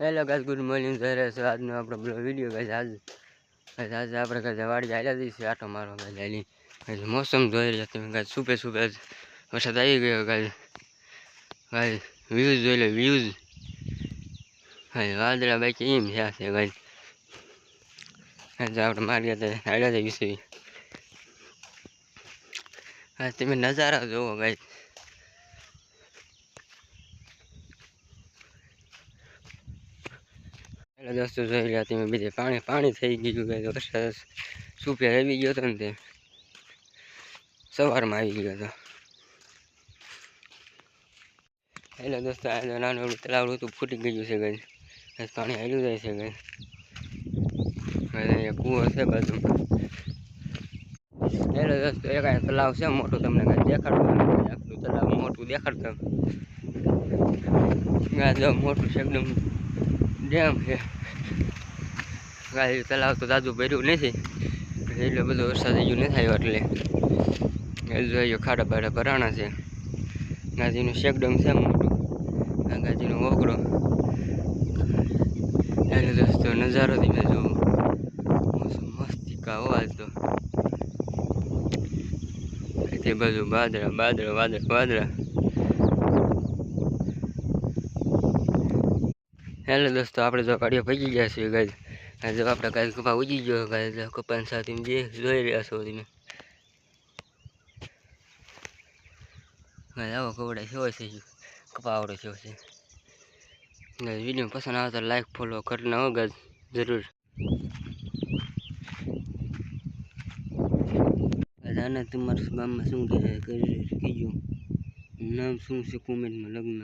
Hello guys good morning sir આજનો આપણો પેલો વીડિયો ગાઈસ આજ આજે આપણે ગાઈસ વાડી આવેલા જઈશું આટો મારવા આલી ગાઈસ મોસમ જોઈ રહ્યા તમે ગાઈસ સુપે સુપે વરસાદ આવી ગયો ગાઈસ ગાઈસ વ્યૂઝ જોઈ લો વ્યૂઝ ગાઈસ વાદળા બાકી એમ થયા છે ગાઈસ ગાઈસ આપણે મારી હતા આવેલા જઈશું ગાઈસ તમે નજારા જોવો ગાઈસ હેલો દોસ્તો જોઈ રહ્યા તમે બીજે પાણી પાણી થઈ ગયું કે વરસાદ સુપે આવી ગયો હતો ને તે. સવારમાં આવી ગયો હતો હેલો દોસ્તો આ જો નાનું એવું તળાવ હતું, ફૂટી ગયું છે ગઈ બસ પાણી હાલ્યું જાય છે ગઈ અહીંયા કૂવો છે બાજુમાં. હેલો દોસ્તો એક અહીંયા તળાવ છે મોટું, તમને કાંઈ દેખાડતું નથી આટલું તળાવ મોટું દેખાડતા ગાજો મોટું છે એકદમ ડેમ છે. ગાય તલાવ તો દાદુ ભર્યું નથી. એટલે બધો વરસાદ હજુ નથી આવ્યો એટલે. જોઈએ ખાડા બાડા ભરાણા છે. ગાજીનું શેકડમ છે મોટું. આ ગાજીનો ઓગળો એટલે દોસ્તો નજારો તમે જોવો. મસ્તી કા અવાજ તો. તે બાજુ બાદરા બાદરા બાદરા વાદળા હેલો દોસ્તો, આપણે તો કાઢીઓ પગી ગયા છીએ ગાય આજે આપણે કાંઈ કપા ઉજી ગયો ગાય કપાન સાથે જે જોઈ રહ્યા છો તમે. ગાય આવો કપડા કેવો છે કપા આવડો કેવો છે. ગાય વીડિયો પસંદ આવે તો લાઈક ફોલો કરી નાખો ગાય જરૂર. આને તમારા ગામમાં શું કહેવાય કીજો નામ શું છે કોમેન્ટમાં લગ્ન